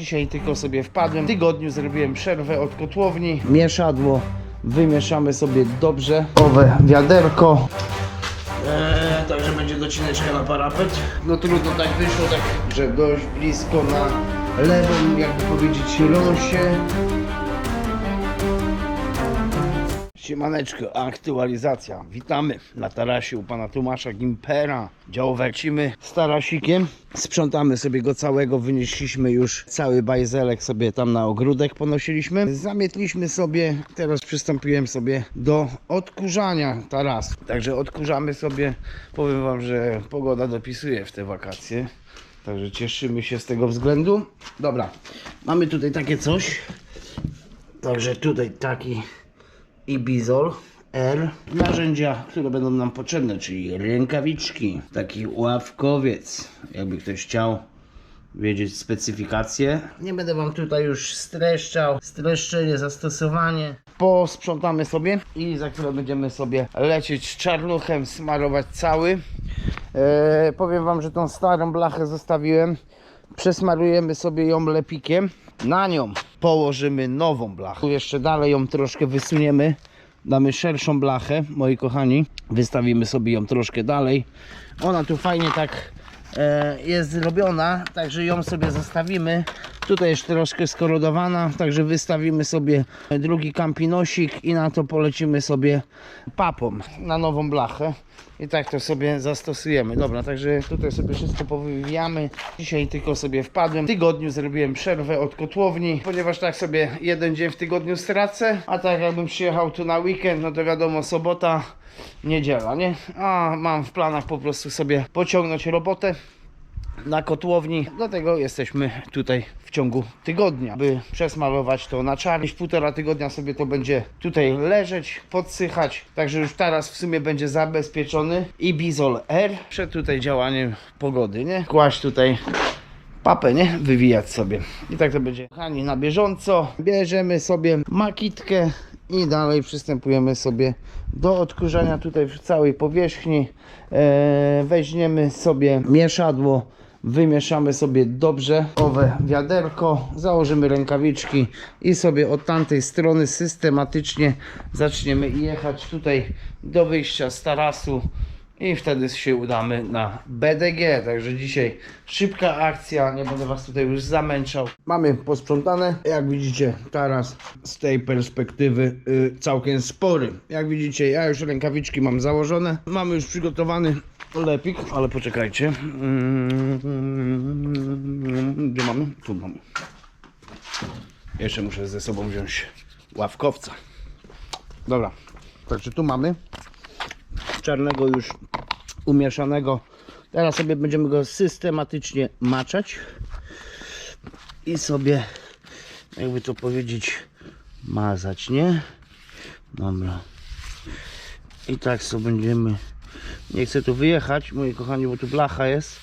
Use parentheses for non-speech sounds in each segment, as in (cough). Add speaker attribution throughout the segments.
Speaker 1: Dzisiaj tylko sobie wpadłem. W tygodniu zrobiłem przerwę od kotłowni. Mieszadło. Wymieszamy sobie dobrze. Owe wiaderko. Eee, także będzie docineczka na parapet. No trudno tak wyszło, tak, że dość blisko na lewym, jakby powiedzieć, rąsie. Siemaneczko, aktualizacja. Witamy na tarasie u pana Tomasza Gimpera. Działowecimy z tarasikiem. Sprzątamy sobie go całego, wynieśliśmy już cały bajzelek sobie tam na ogródek ponosiliśmy. Zamietliśmy sobie, teraz przystąpiłem sobie do odkurzania tarasu. Także odkurzamy sobie. Powiem wam, że pogoda dopisuje w te wakacje. Także cieszymy się z tego względu. Dobra, mamy tutaj takie coś. Także tutaj taki i bizol R. Narzędzia, które będą nam potrzebne, czyli rękawiczki, taki ławkowiec, jakby ktoś chciał wiedzieć specyfikację. Nie będę Wam tutaj już streszczał, streszczenie, zastosowanie. Posprzątamy sobie i za chwilę będziemy sobie lecieć czarnuchem, smarować cały. E, powiem Wam, że tą starą blachę zostawiłem. Przesmarujemy sobie ją lepikiem. Na nią położymy nową blachę. Tu jeszcze dalej ją troszkę wysuniemy. Damy szerszą blachę, moi kochani. Wystawimy sobie ją troszkę dalej. Ona tu fajnie tak e, jest zrobiona, także ją sobie zostawimy. Tutaj jest troszkę skorodowana, także wystawimy sobie drugi kampinosik i na to polecimy sobie papą na nową blachę. I tak to sobie zastosujemy. Dobra, także tutaj sobie wszystko powywijamy. Dzisiaj tylko sobie wpadłem. W tygodniu zrobiłem przerwę od kotłowni, ponieważ tak sobie jeden dzień w tygodniu stracę. A tak jakbym przyjechał tu na weekend, no to wiadomo, sobota, niedziela, nie? A mam w planach po prostu sobie pociągnąć robotę na kotłowni. Dlatego jesteśmy tutaj w ciągu tygodnia, by przesmarować to na czarno. Półtora tygodnia sobie to będzie tutaj leżeć, podsychać. Także już teraz w sumie będzie zabezpieczony i Bizol R przed tutaj działaniem pogody, nie? Kłaść tutaj papę, nie? Wywijać sobie. I tak to będzie. Kochani, na bieżąco bierzemy sobie makitkę i dalej przystępujemy sobie do odkurzania tutaj w całej powierzchni. Eee, weźmiemy sobie mieszadło, wymieszamy sobie dobrze owe wiaderko, założymy rękawiczki i sobie od tamtej strony systematycznie zaczniemy jechać tutaj do wyjścia z tarasu i wtedy się udamy na BDG. Także dzisiaj szybka akcja, nie będę Was tutaj już zamęczał. Mamy posprzątane, jak widzicie, taras z tej perspektywy y, całkiem spory. Jak widzicie, ja już rękawiczki mam założone, mamy już przygotowany lepik, ale poczekajcie. Mm, Gdzie mamy? Tu mamy. Jeszcze muszę ze sobą wziąć ławkowca. Dobra, także tu mamy czarnego już umieszanego. Teraz sobie będziemy go systematycznie maczać i sobie, jakby to powiedzieć, mazać, nie? Dobra. I tak sobie będziemy. Nie chcę tu wyjechać, moi kochani, bo tu blacha jest.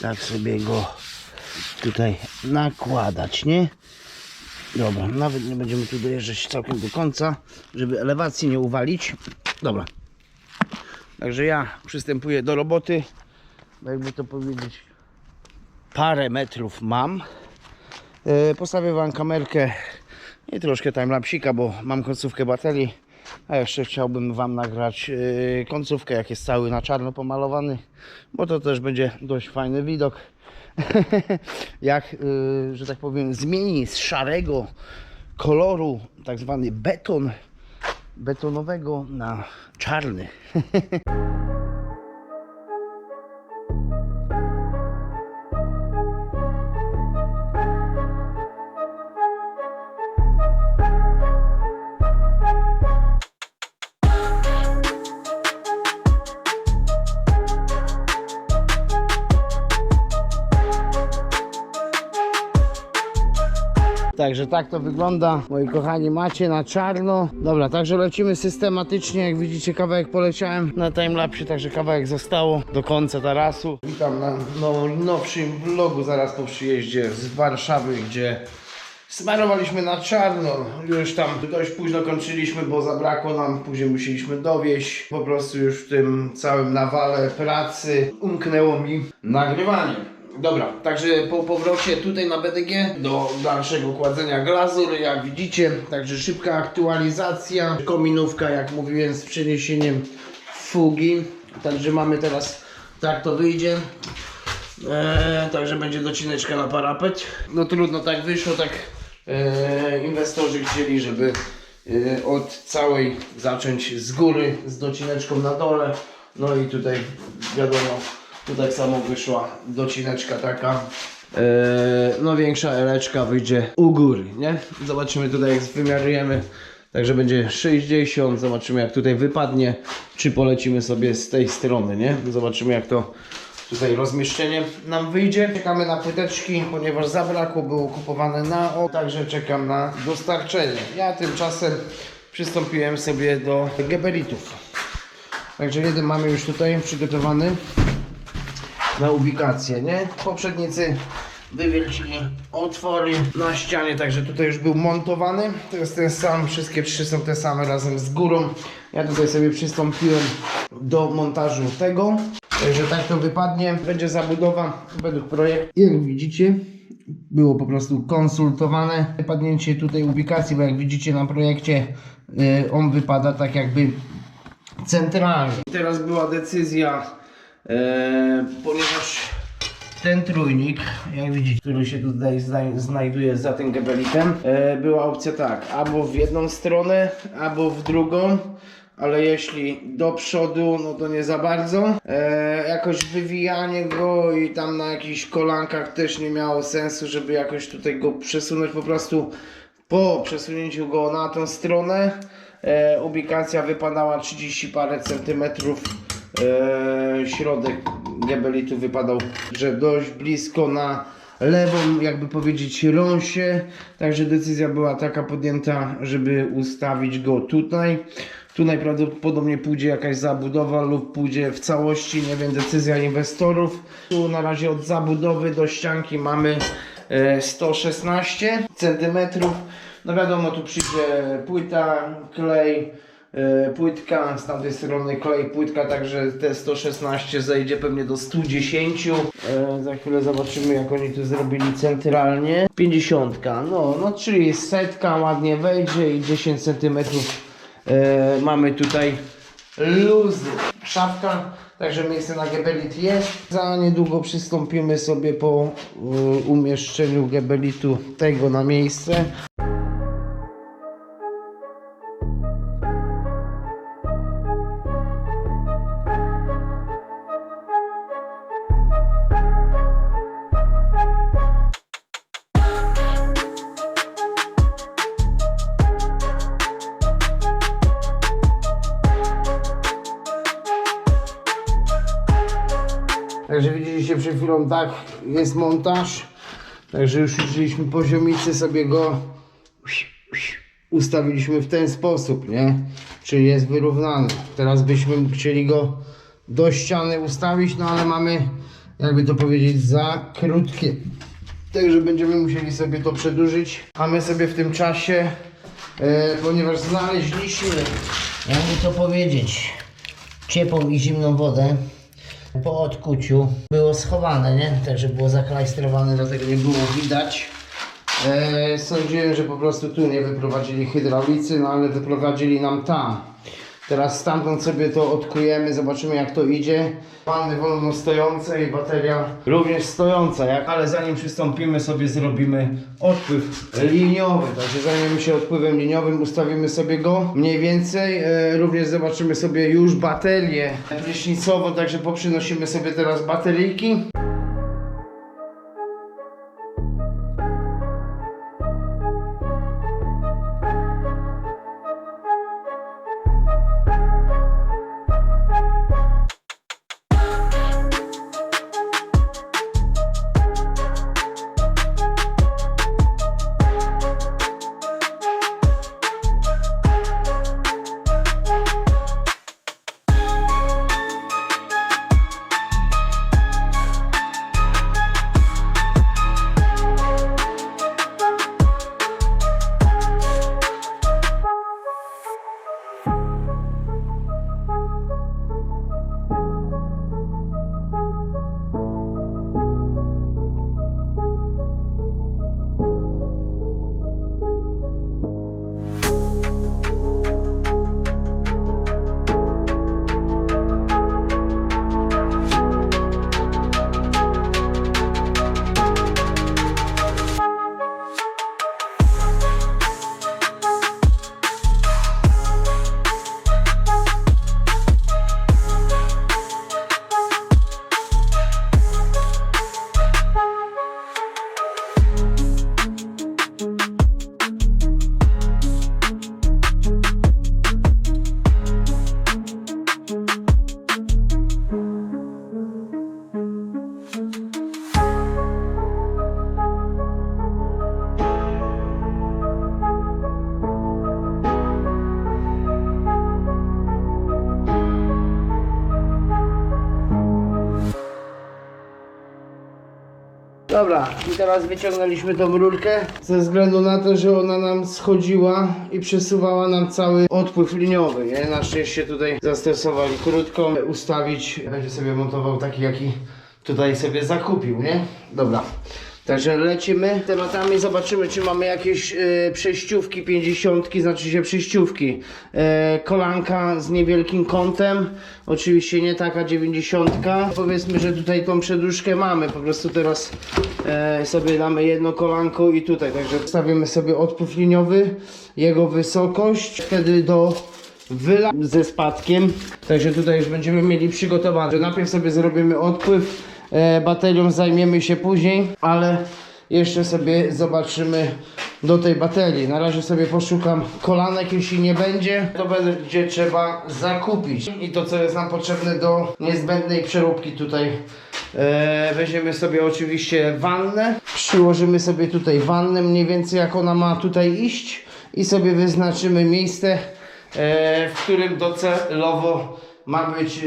Speaker 1: Tak sobie go tutaj nakładać, nie? Dobra, nawet nie będziemy tu dojeżdżać całkiem do końca, żeby elewacji nie uwalić. Dobra, Także ja przystępuję do roboty. Jakby to powiedzieć, parę metrów mam. E, Postawię Wam kamerkę i troszkę timelapsika, bo mam końcówkę baterii. A jeszcze chciałbym Wam nagrać e, końcówkę, jak jest cały na czarno pomalowany, bo to też będzie dość fajny widok. (laughs) jak, e, że tak powiem, zmieni z szarego koloru tak zwany beton betonowego na czarny. (laughs) Także tak to wygląda, moi kochani, macie na czarno. Dobra, także lecimy systematycznie, jak widzicie kawałek poleciałem na timelapsie, także kawałek zostało do końca tarasu. Witam na now, nowszym vlogu zaraz po przyjeździe z Warszawy, gdzie smarowaliśmy na czarno. Już tam dość późno kończyliśmy, bo zabrakło nam, później musieliśmy dowieść. Po prostu już w tym całym nawale pracy umknęło mi nagrywanie. Dobra, także po powrocie tutaj na BDG do dalszego kładzenia glazur, jak widzicie, także szybka aktualizacja, kominówka, jak mówiłem, z przeniesieniem fugi, także mamy teraz, tak to wyjdzie, eee, także będzie docineczka na parapet. No trudno, tak wyszło, tak eee, inwestorzy chcieli, żeby eee, od całej zacząć z góry, z docineczką na dole, no i tutaj wiadomo, tu tak samo wyszła docineczka taka. Eee, no większa eleczka wyjdzie u góry, nie? Zobaczymy tutaj jak wymiarujemy. Także będzie 60, zobaczymy jak tutaj wypadnie, czy polecimy sobie z tej strony, nie? Zobaczymy jak to tutaj rozmieszczenie nam wyjdzie. Czekamy na płyteczki, ponieważ zabrakło, było kupowane na o, także czekam na dostarczenie. Ja tymczasem przystąpiłem sobie do gebelitów. Także jeden mamy już tutaj przygotowany na ubikację, nie? Poprzednicy wywiercili otwory na ścianie, także tutaj już był montowany. To jest ten sam, wszystkie trzy są te same razem z górą. Ja tutaj sobie przystąpiłem do montażu tego. Także tak to wypadnie. Będzie zabudowa według projektu. Jak widzicie, było po prostu konsultowane. Wypadnięcie tutaj ubikacji, bo jak widzicie na projekcie, y, on wypada tak jakby centralnie. Teraz była decyzja, ponieważ ten trójnik, jak widzicie, który się tutaj zna- znajduje za tym gebelitem, e, była opcja tak, albo w jedną stronę, albo w drugą. Ale jeśli do przodu, no to nie za bardzo. E, jakoś wywijanie go i tam na jakichś kolankach też nie miało sensu, żeby jakoś tutaj go przesunąć. Po prostu po przesunięciu go na tą stronę e, ubikacja wypadała 30 parę centymetrów e, środek gebelitu wypadał, że dość blisko na lewą, jakby powiedzieć, rąsie. Także decyzja była taka podjęta, żeby ustawić go tutaj. Tu najprawdopodobniej pójdzie jakaś zabudowa lub pójdzie w całości, nie wiem, decyzja inwestorów. Tu na razie od zabudowy do ścianki mamy e, 116 centymetrów. No wiadomo, tu przyjdzie płyta, klej, e, płytka, z tamtej strony klej, płytka, także te 116 zejdzie pewnie do 110. E, za chwilę zobaczymy jak oni tu zrobili centralnie. 50, no, no czyli setka ładnie wejdzie i 10 cm e, mamy tutaj luzy. Szafka, także miejsce na gebelit jest. Za niedługo przystąpimy sobie po e, umieszczeniu gebelitu tego na miejsce. Także widzieliście przed chwilą, tak jest montaż. Także już użyliśmy poziomicy, sobie go ustawiliśmy w ten sposób, nie? Czyli jest wyrównany. Teraz byśmy chcieli go do ściany ustawić, no ale mamy, jakby to powiedzieć, za krótkie. Także będziemy musieli sobie to przedłużyć. A my sobie w tym czasie, e, ponieważ znaleźliśmy, jakby to powiedzieć, ciepłą i zimną wodę, po odkuciu było schowane, nie? Także było zaklajstrowane, dlatego nie było widać. E, sądziłem, że po prostu tu nie wyprowadzili hydraulicy, no ale wyprowadzili nam tam. Teraz stamtąd sobie to odkujemy, zobaczymy jak to idzie. Panny wolno stojące i bateria również stojąca, jak? ale zanim przystąpimy sobie zrobimy odpływ liniowy. Także zajmiemy się odpływem liniowym, ustawimy sobie go mniej więcej. E, również zobaczymy sobie już baterię prysznicową, także poprzynosimy sobie teraz bateryjki. Dobra, i teraz wyciągnęliśmy tą rurkę ze względu na to, że ona nam schodziła i przesuwała nam cały odpływ liniowy, nie? Na szczęście tutaj zastosowali krótką, ustawić, będzie sobie montował taki, jaki tutaj sobie zakupił, nie? Dobra. Także lecimy tematami, zobaczymy czy mamy jakieś e, przejściówki, pięćdziesiątki, znaczy się przejściówki. E, kolanka z niewielkim kątem, oczywiście nie taka dziewięćdziesiątka. Powiedzmy, że tutaj tą przedłużkę mamy, po prostu teraz e, sobie damy jedno kolanko i tutaj, także wstawimy sobie odpływ liniowy, jego wysokość, wtedy do wyla ze spadkiem. Także tutaj już będziemy mieli przygotowane. Najpierw sobie zrobimy odpływ, baterią zajmiemy się później, ale jeszcze sobie zobaczymy do tej baterii. Na razie sobie poszukam kolanek, jeśli nie będzie, to będzie trzeba zakupić. I to co jest nam potrzebne do niezbędnej przeróbki tutaj E, weźmiemy sobie oczywiście wannę, przyłożymy sobie tutaj wannę mniej więcej jak ona ma tutaj iść i sobie wyznaczymy miejsce, e, w którym docelowo ma być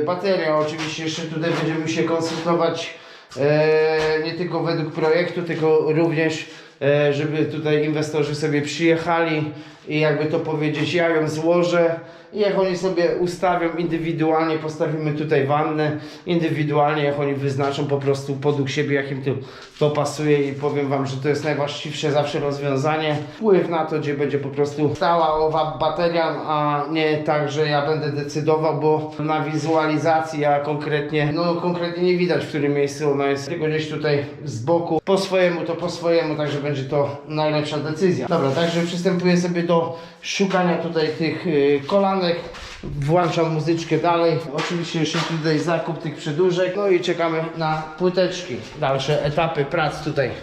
Speaker 1: e, bateria. Oczywiście jeszcze tutaj będziemy się konsultować e, nie tylko według projektu, tylko również e, żeby tutaj inwestorzy sobie przyjechali i jakby to powiedzieć, ja ją złożę i jak oni sobie ustawią indywidualnie, postawimy tutaj wannę, indywidualnie jak oni wyznaczą po prostu podług siebie, jakim to, to pasuje i powiem Wam, że to jest najwłaściwsze zawsze rozwiązanie. Wpływ na to, gdzie będzie po prostu stała owa bateria, a nie tak, że ja będę decydował, bo na wizualizacji, a konkretnie, no konkretnie nie widać w którym miejscu ona jest, tylko gdzieś tutaj z boku, po swojemu to po swojemu, także będzie to najlepsza decyzja. Dobra, także przystępuję sobie do szukania tutaj tych y, kolanek. Włączam muzyczkę dalej. Oczywiście jeszcze tutaj zakup tych przedłużek. No i czekamy na płyteczki. Dalsze etapy prac tutaj.